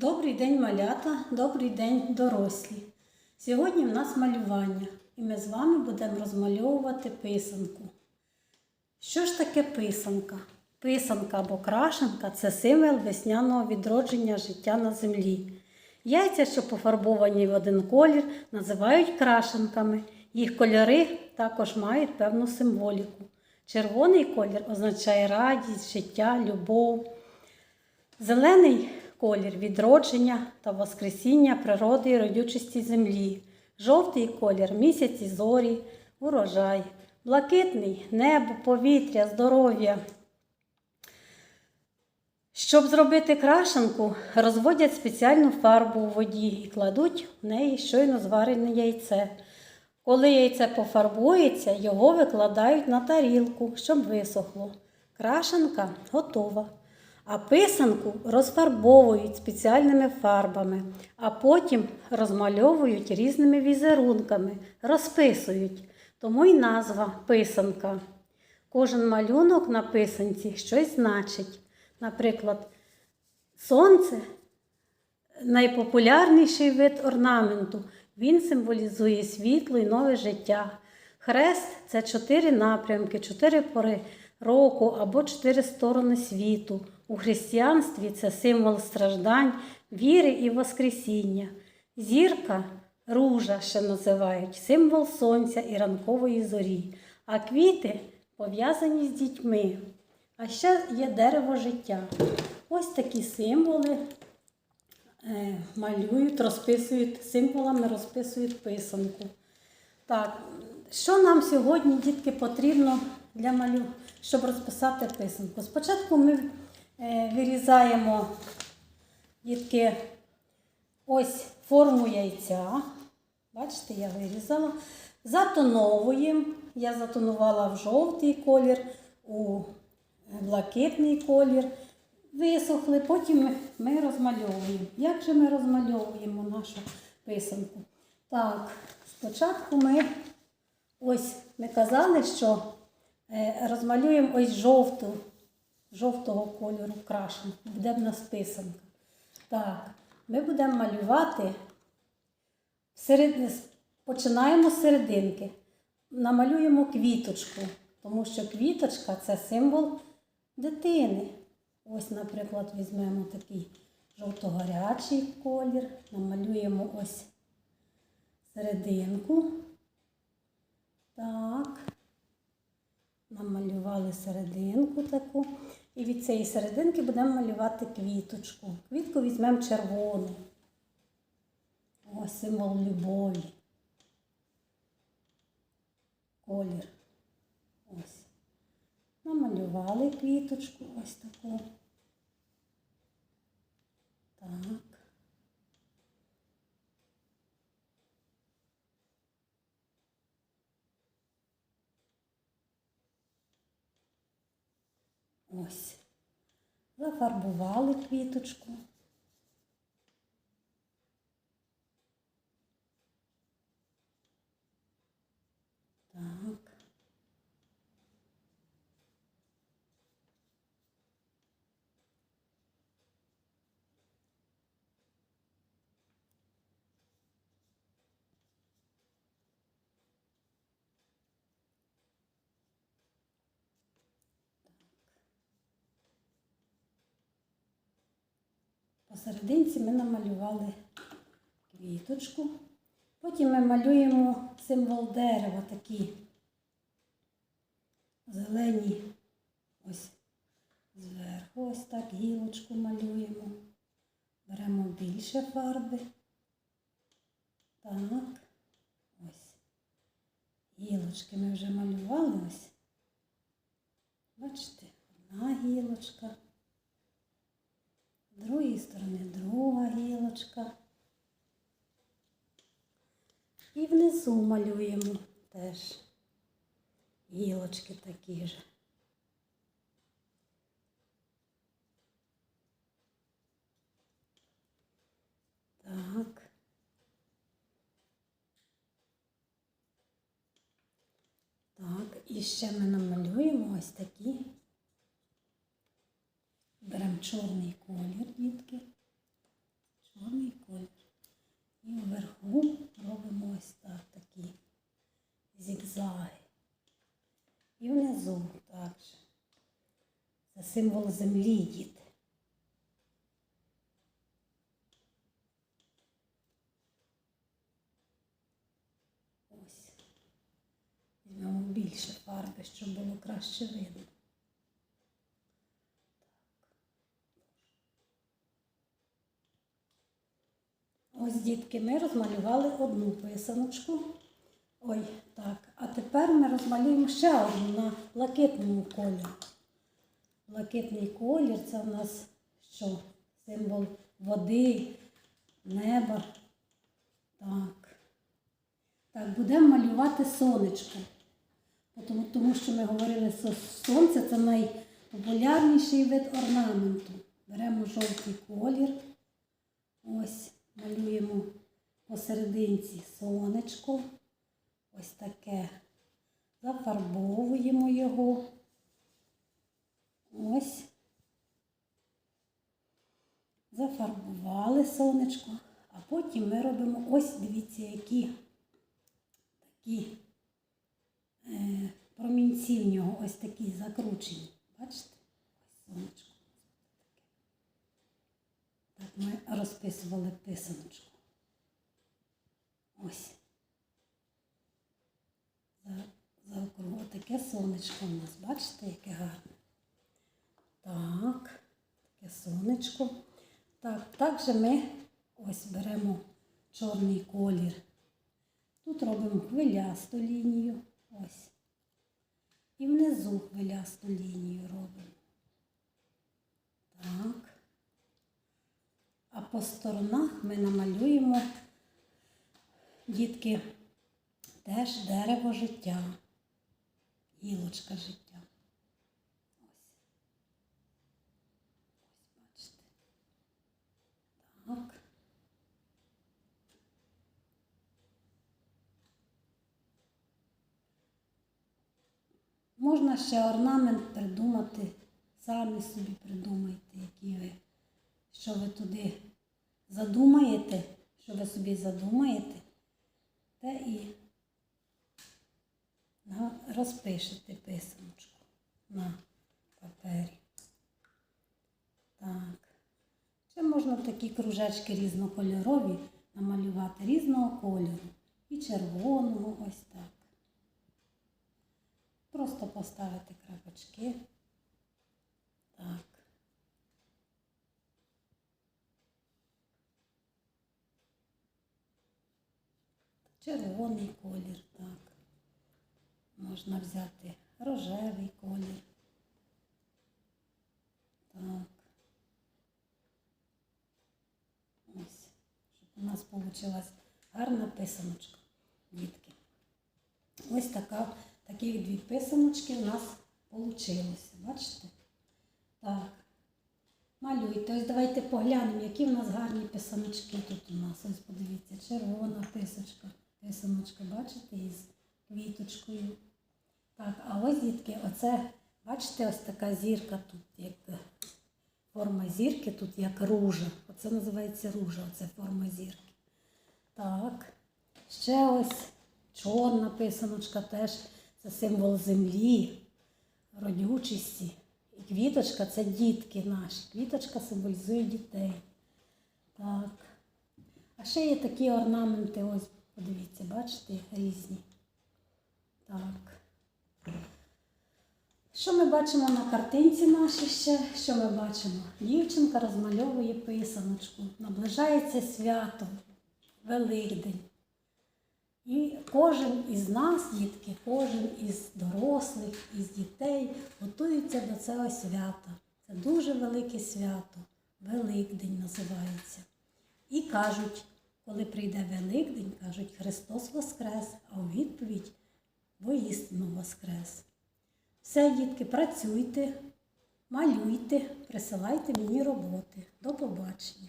Добрий день, малята, добрий день, дорослі. Сьогодні в нас малювання, і ми з вами будемо розмальовувати писанку. Що ж таке писанка? Писанка або крашенка це символ весняного відродження життя на землі. Яйця, що пофарбовані в один колір, називають крашенками. Їх кольори також мають певну символіку. Червоний колір означає радість, життя, любов. Зелений колір відродження та воскресіння природи і родючості землі. Жовтий колір місяць і зорі, урожай. Блакитний небо, повітря, здоров'я. Щоб зробити крашенку, розводять спеціальну фарбу у воді і кладуть в неї щойно зварене яйце. Коли яйце пофарбується, його викладають на тарілку, щоб висохло. Крашенка готова. А писанку розфарбовують спеціальними фарбами, а потім розмальовують різними візерунками, розписують. Тому й назва писанка. Кожен малюнок на писанці щось значить. Наприклад, сонце найпопулярніший вид орнаменту. Він символізує світло і нове життя. Хрест це чотири напрямки, чотири пори року або чотири сторони світу. У християнстві це символ страждань, віри і Воскресіння. Зірка ружа ще називають, символ сонця і ранкової зорі. А квіти пов'язані з дітьми. А ще є дерево життя. Ось такі символи е, малюють, розписують, символами розписують писанку. Так, що нам сьогодні, дітки, потрібно для малю, щоб розписати писанку? Спочатку ми вирізаємо дітки ось форму яйця. Бачите, я вирізала. Затоновуємо. Я затонувала в жовтий колір, у блакитний колір. Висохли, потім ми, ми розмальовуємо. Як же ми розмальовуємо нашу писанку? Так, спочатку ми ось ми казали, що е, розмалюємо ось жовту, жовтого кольору крашенку. Буде в нас писанка. Так, ми будемо малювати серед... починаємо з серединки. Намалюємо квіточку, тому що квіточка це символ дитини. Ось, наприклад, візьмемо такий жовто-гарячий колір, намалюємо ось серединку. Так, намалювали серединку таку. І від цієї серединки будемо малювати квіточку. Квітку візьмемо червону. Ось символ любові. Колір. Ось. Намалювали квіточку ось таку. Так. Ось. Зафарбували квіточку. Так. Посерединці ми намалювали квіточку. Потім ми малюємо символ дерева такі зелені. Ось зверху ось так гілочку малюємо. Беремо більше фарби. Так, ось. Гілочки ми вже малювали ось. Бачите, одна гілочка. З другої сторони друга гілочка. І внизу малюємо теж гілочки такі ж. Так. Так, і ще ми намалюємо ось такі Чорний колір, дітки. чорний колір. І вверху робимо ось так такі зігзаги. І внизу також. Це символ землі, діти. Ось. Візьмемо більше фарби, щоб було краще видно. Ось, дітки, ми розмалювали одну писаночку. Ой, так. А тепер ми розмалюємо ще одну на блакитному кольорі. Блакитний колір це у нас що? Символ води, неба. Так. Так, будемо малювати сонечко. Тому, тому що ми говорили, що сонце це найпопулярніший вид орнаменту. Беремо жовтий колір. Ось малюємо посерединці сонечко. Ось таке. Зафарбовуємо його. Ось. Зафарбували сонечко, а потім ми робимо ось, дивіться, які такі е, промінці в нього ось такі закручені. Бачите? Ось сонечко. Ми розписували писаночку. Ось. За, за таке сонечко у нас, бачите, яке гарне. Так, таке сонечко. Так, також ми ось беремо чорний колір. Тут робимо хвилясту лінію. Ось. І внизу хвилясту лінію робимо. Так. А по сторонах ми намалюємо, дітки, теж дерево життя, гілочка життя. Ось. Ось бачите. Так. Можна ще орнамент придумати, самі собі придумайте, які ви, що ви туди задумаєте, що ви собі задумаєте, те і розпишете писаночку на папері. Так. Ще можна такі кружечки різнокольорові намалювати різного кольору. І червоного ось так. Просто поставити крапочки. Так. Червоний колір, так. Можна взяти рожевий колір. Так. Ось, щоб у нас вийшла гарна писаночка, дітки. Ось така, таких дві писаночки у нас вийшло. Бачите? Так. Малюйте. Ось давайте поглянемо, які в нас гарні писаночки тут у нас. Ось подивіться, червона писочка, писаночка, бачите, із квіточкою. Так, а ось дітки, оце, бачите, ось така зірка тут, як форма зірки, тут як ружа. Оце називається ружа, оце форма зірки. Так. Ще ось чорна писаночка теж це символ землі, родючості. І квіточка це дітки наші. Квіточка символізує дітей. Так. А ще є такі орнаменти, ось, подивіться, бачите, різні. Так. Що ми бачимо на картинці нашій ще? Що ми бачимо? Дівчинка розмальовує писаночку. Наближається свято, Великдень. І кожен із нас, дітки, кожен із дорослих, із дітей готується до цього свята. Це дуже велике свято. Великдень називається. І кажуть, коли прийде Великдень, кажуть Христос Воскрес, а у відповідь воістину Воскрес. Все, дітки, працюйте, малюйте, присилайте мені роботи. До побачення.